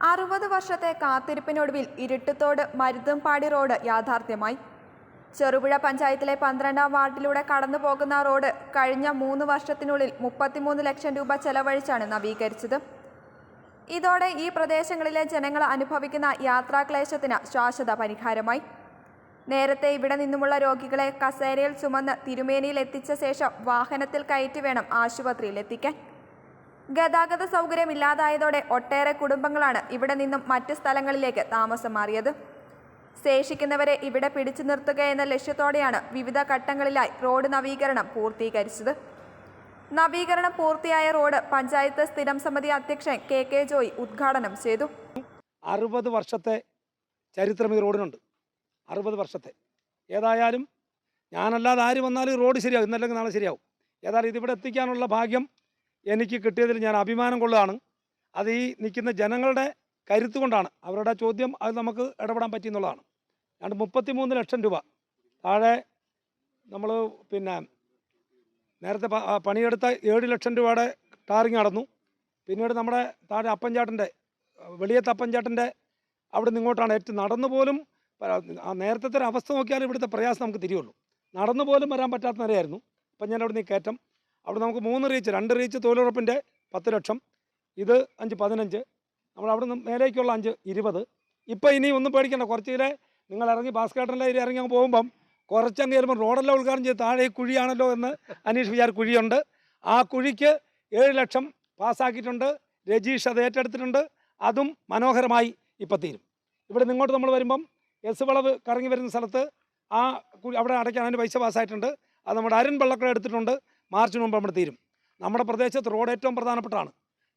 അറുപത് വർഷത്തെ കാത്തിരിപ്പിനൊടുവിൽ ഇരുട്ടത്തോട് മരുതുംപാടി റോഡ് യാഥാർത്ഥ്യമായി. ചെറുപുഴ പഞ്ചായത്തിലെ പന്ത്രണ്ടാം വാർഡിലൂടെ കടന്നു പോകുന്ന റോഡ് കഴിഞ്ഞ മൂന്ന് വർഷത്തിനുള്ളിൽ മുപ്പത്തിമൂന്ന് ലക്ഷം രൂപ ചെലവഴിച്ചാണ് നവീകരിച്ചത്. ഇതോടെ ഈ പ്രദേശങ്ങളിലെ ജനങ്ങൾ അനുഭവിക്കുന്ന യാത്രാക്ലേശത്തിന് ശാശ്വത പരിഹാരമായി. നേരത്തെ ഇവിടെ നിന്നുമുള്ള രോഗികളെ കസേരയിൽ ചുമന്ന് തിരുമേനിയിൽ എത്തിച്ച ശേഷം വാഹനത്തിൽ കയറ്റി വേണം ആശുപത്രിയിൽ എത്തിക്കാൻ ഗതാഗത സൗകര്യം ഇല്ലാതായതോടെ ഒട്ടേറെ കുടുംബങ്ങളാണ് ഇവിടെ നിന്നും മറ്റ് സ്ഥലങ്ങളിലേക്ക് താമസം മാറിയത്. ശേഷിക്കുന്നവരെ ഇവിടെ പിടിച്ചു നിർത്തുക എന്ന ലക്ഷ്യത്തോടെയാണ് വിവിധ ഘട്ടങ്ങളിലായി റോഡ് നവീകരണം പൂർത്തീകരിച്ചത്. നവീകരണം പൂർത്തിയായ റോഡ് പഞ്ചായത്ത് സ്ഥിരം സമിതി അധ്യക്ഷൻ കെ കെ ജോയി ഉദ്ഘാടനം ചെയ്തു. അറുപത് വർഷത്തെ ചരിത്രം ഈ റോഡിനുണ്ട്. അറുപത് വർഷത്തെ. ഏതായാലും ഞാനല്ലാതെ ആര് വന്നാലും റോഡ് ശരിയാവും. ഇന്നല്ലെങ്കിൽ നാളെ ശരിയാവും. ഏതായാലും ഇതിവിടെ എത്തിക്കാനുള്ള ഭാഗ്യം എനിക്ക് കിട്ടിയതിൽ ഞാൻ അഭിമാനം കൊള്ളുകയാണ്. അത് ഈ നിൽക്കുന്ന ജനങ്ങളുടെ കരുത്ത് കൊണ്ടാണ്. അവരുടെ ചോദ്യം അത് നമുക്ക് ഇടപെടാൻ പറ്റിയെന്നുള്ളതാണ് രണ്ട് മുപ്പത്തി മൂന്ന് ലക്ഷം രൂപ. താഴെ നമ്മൾ പിന്നെ നേരത്തെ പണിയെടുത്ത ഏഴ് ലക്ഷം രൂപയുടെ ടാറിങ് നടന്നു. പിന്നീട് നമ്മുടെ താഴെ അപ്പൻചാട്ടന്റെ വെളിയത്ത് അപ്പൻചാട്ടന്റെ അവിടെ നിന്ന് ഇങ്ങോട്ടാണ് ഏറ്റവും നടന്നു പോലും ആ നേരത്തെ അവസ്ഥ നോക്കിയാൽ ഇവിടുത്തെ പ്രയാസം നമുക്ക് തിരിയുള്ളൂ. നടന്നു പോലും വരാൻ പറ്റാത്ത നിലയായിരുന്നു. അപ്പം ഞാൻ അവിടെ നിന്ന് കയറ്റം അവിടെ നമുക്ക് മൂന്ന് റീച്ച് രണ്ട് റീച്ച് തൊഴിലുറപ്പിന്റെ പത്ത് ലക്ഷം ഇത് അഞ്ച് പതിനഞ്ച് നമ്മൾ അവിടെ നിന്ന് മേലേക്കുള്ള അഞ്ച് ഇരുപത്. ഇപ്പം ഇനി ഒന്നും പേടിക്കണ്ട കുറച്ചിലെ നിങ്ങൾ ഇറങ്ങി ബാസ്കറ്റിലെ ഇറങ്ങി അങ്ങ് പോകുമ്പം കുറച്ചങ്ങ് ചെല്ലുമ്പോൾ റോഡെല്ലാം ഉദ്ഘാടനം ചെയ്ത് താഴെ കുഴിയാണല്ലോ എന്ന് അനീഷ് വിചാർ കുഴിയുണ്ട്. ആ കുഴിക്ക് ഏഴ് ലക്ഷം പാസ്സാക്കിയിട്ടുണ്ട്. രജീഷ് അത് ഏറ്റെടുത്തിട്ടുണ്ട്. അതും മനോഹരമായി ഇപ്പം തീരും. ഇവിടെ നിങ്ങോട്ട് നമ്മൾ വരുമ്പം എസ് വളവ് കറങ്ങി വരുന്ന സ്ഥലത്ത് ആ അവിടെ അടയ്ക്കാൻ അതിന് പൈസ പാസ്സായിട്ടുണ്ട്. അത് നമ്മുടെ അരുൺ വെള്ളക്കട എടുത്തിട്ടുണ്ട്. മാർച്ചിന് മുമ്പ് നമ്മൾ തീരും. നമ്മുടെ പ്രദേശത്ത് റോഡ് ഏറ്റവും പ്രധാനപ്പെട്ടാണ്.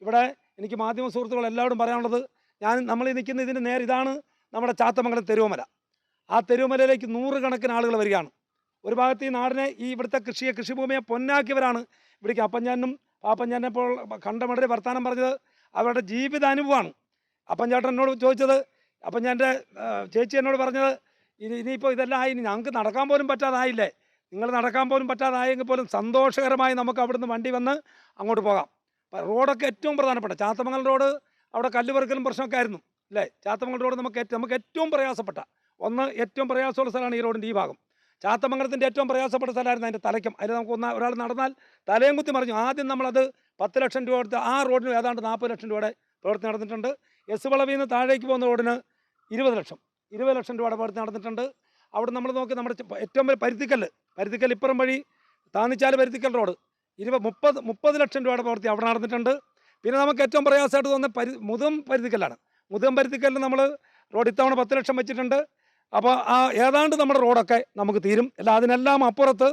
ഇവിടെ എനിക്ക് മാധ്യമ സുഹൃത്തുക്കൾ എല്ലാവരും പറയാനുള്ളത് ഞാൻ നമ്മൾ നിൽക്കുന്ന ഇതിന്റെ നേരെ ഇതാണ് നമ്മുടെ ചാത്തമംഗലം തെരുവുമല. ആ തെരുവുമലയിലേക്ക് നൂറുകണക്കിന് ആളുകൾ വരികയാണ്. ഒരു ഭാഗത്ത് ഈ നാടിനെ ഈ ഇവിടുത്തെ കൃഷിയെ കൃഷിഭൂമിയെ പൊന്നാക്കിയവരാണ് ഇവിടേക്ക് അപ്പഞ്ചാനും പാപ്പഞ്ചാനെ ഇപ്പോൾ കണ്ടമടരെ വർത്തമാനം പറഞ്ഞത് അവരുടെ ജീവിതാനുഭവമാണ്. അപ്പഞ്ചാട്ടൻ എന്നോട് ചോദിച്ചത് അപ്പഞ്ചാന്റെ ചേച്ചി എന്നോട് പറഞ്ഞത് ഇനി ഇനിയിപ്പോൾ ഇതെല്ലാം ആയി ഞങ്ങൾക്ക് നടക്കാൻ പോലും പറ്റാതായില്ലേ? നിങ്ങൾ നടക്കാൻ പോലും പറ്റാതായെങ്കിൽ പോലും സന്തോഷകരമായി നമുക്ക് അവിടുന്ന് വണ്ടി വന്ന് അങ്ങോട്ട് പോകാം. റോഡൊക്കെ ഏറ്റവും പ്രധാനപ്പെട്ട ചാത്തമംഗലം റോഡ് അവിടെ കല്ലുപെറുക്കലും പ്രശ്നമൊക്കെ ആയിരുന്നു അല്ലേ? ചാത്തമംഗലം റോഡ് നമുക്ക് നമുക്ക് ഏറ്റവും പ്രയാസപ്പെട്ട ഒന്ന് ഏറ്റവും പ്രയാസമുള്ള സ്ഥലമാണ് ഈ റോഡിന്റെ ഈ ഭാഗം. ചാത്തമംഗലത്തിന്റെ ഏറ്റവും പ്രയാസപ്പെട്ട സ്ഥലമായിരുന്നു അതിന്റെ തലയ്ക്കും. അതിൽ നമുക്ക് ഒന്ന് ഒരാൾ നടന്നാൽ തലയും കുത്തി മറിഞ്ഞു. ആദ്യം നമ്മളത് പത്ത് ലക്ഷം രൂപ കൊടുത്ത് ആ റോഡിന് ഏതാണ്ട് നാൽപ്പത് ലക്ഷം രൂപയുടെ പ്രവൃത്തി നടന്നിട്ടുണ്ട്. എസ് വളവിൽ നിന്ന് താഴേക്ക് പോകുന്ന റോഡിന് ഇരുപത് ലക്ഷം ഇരുപത് ലക്ഷം രൂപയുടെ പ്രവൃത്തി നടന്നിട്ടുണ്ട്. അവിടെ നമ്മൾ നോക്കി നമ്മുടെ ഏറ്റവും വലിയ പരുത്തിക്കല്ല് പരുത്തിക്കൽ ഇപ്പുറം വഴി താന്നിച്ചാൽ പരുത്തിക്കൽ റോഡ്. ഇരുപത് മുപ്പത് മുപ്പത് ലക്ഷം രൂപയുടെ പ്രവൃത്തി അവിടെ നടന്നിട്ടുണ്ട്. പിന്നെ നമുക്ക് ഏറ്റവും പ്രയാസമായിട്ട് തോന്നുന്ന പരി മുതും പരുത്തിക്കലാണ് മുതും പരുത്തിക്കലിൽ നമ്മൾ റോഡ് ഇത്തവണ പത്ത് ലക്ഷം വെച്ചിട്ടുണ്ട്. അപ്പോൾ ആ ഏതാണ്ട് നമ്മുടെ റോഡൊക്കെ നമുക്ക് തീരും. അല്ല അതിനെല്ലാം അപ്പുറത്ത്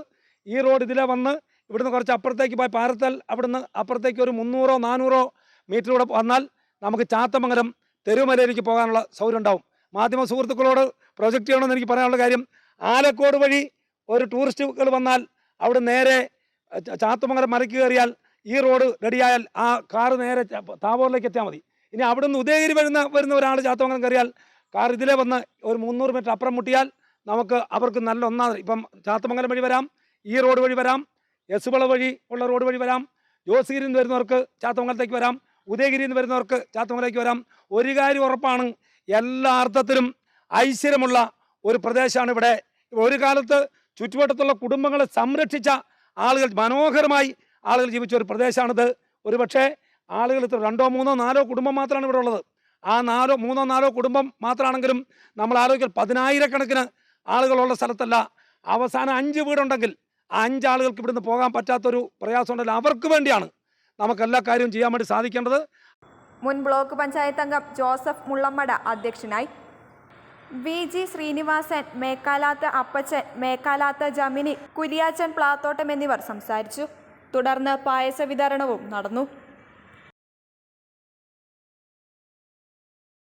ഈ റോഡ് ഇതിലെ വന്ന് ഇവിടുന്ന് കുറച്ച് അപ്പുറത്തേക്ക് പോയി പാരത്തൽ അവിടുന്ന് അപ്പുറത്തേക്ക് ഒരു മുന്നൂറോ നാനൂറോ മീറ്റർ കൂടെ വന്നാൽ നമുക്ക് ചാത്തമംഗലം തെരുവുമലയിലേക്ക് പോകാനുള്ള സൗകര്യം ഉണ്ടാവും. മാധ്യമ സുഹൃത്തുക്കളോട് പ്രൊജക്റ്റ് ചെയ്യണമെന്ന് എനിക്ക് പറയാനുള്ള കാര്യം ആലക്കോട് വഴി ഒരു ടൂറിസ്റ്റുകൾ വന്നാൽ അവിടെ നേരെ ചാത്തുമംഗലം മറിക്ക് കയറിയാൽ ഈ റോഡ് റെഡിയായാൽ ആ കാറ് നേരെ താവോറിലേക്ക് എത്തിയാൽ മതി. ഇനി അവിടുന്ന് ഉദയഗിരി വരുന്ന വരുന്ന ഒരാൾ ചാത്തുമംഗലം കയറിയാൽ കാർ ഇതിലെ വന്ന് ഒരു മുന്നൂറ് മീറ്റർ അപ്പുറം മുട്ടിയാൽ നമുക്ക് അവർക്ക് നല്ല ഒന്നാം ഇപ്പം ചാത്തമംഗലം വഴി വരാം ഈ റോഡ് വഴി വരാം യസുവള വഴി ഉള്ള റോഡ് വഴി വരാം ജോസ്ഗിരിയിൽ നിന്ന് വരുന്നവർക്ക് ചാത്തമംഗലത്തേക്ക് വരാം ഉദയഗിരിയിൽ നിന്ന് വരുന്നവർക്ക് ചാത്തമംഗലത്തേക്ക് വരാം. ഒരു കാര്യം ഉറപ്പാണ് എല്ലാ അർത്ഥത്തിലും ഐശ്വര്യമുള്ള ഒരു പ്രദേശമാണ് ഇവിടെ. ഒരു കാലത്ത് ചുറ്റുവട്ടത്തുള്ള കുടുംബങ്ങളെ സംരക്ഷിച്ച ആളുകൾ മനോഹരമായി ആളുകൾ ജീവിച്ച ഒരു പ്രദേശമാണിത്. ഒരു പക്ഷേ ആളുകൾ ഇത്ര രണ്ടോ മൂന്നോ നാലോ കുടുംബം മാത്രമാണ് ഇവിടെ ഉള്ളത്. ആ നാലോ മൂന്നോ നാലോ കുടുംബം മാത്രമാണെങ്കിലും നമ്മൾ ആലോചിക്കൽ പതിനായിരക്കണക്കിന് ആളുകളുള്ള സ്ഥലത്തല്ല. അവസാനം അഞ്ച് വീടുണ്ടെങ്കിൽ ആ അഞ്ച് ആളുകൾക്ക് ഇവിടുന്ന് പോകാൻ പറ്റാത്തൊരു പ്രയാസം ഉണ്ടല്ലോ. അവർക്ക് വേണ്ടിയാണ് നമുക്ക് എല്ലാ കാര്യവും ചെയ്യാൻ വേണ്ടി സാധിക്കേണ്ടത്. മുൻ ബ്ലോക്ക് പഞ്ചായത്ത് അംഗം ജോസഫ് മുള്ളമ്മട അധ്യക്ഷനായി വി ജി ശ്രീനിവാസൻ മേക്കാലാത്ത് അപ്പച്ചൻ മേക്കാലാത്ത് ജമിനി കുരിയാച്ചൻ പ്ലാത്തോട്ടം എന്നിവർ സംസാരിച്ചു. തുടർന്ന് പായസ വിതരണവും നടന്നു.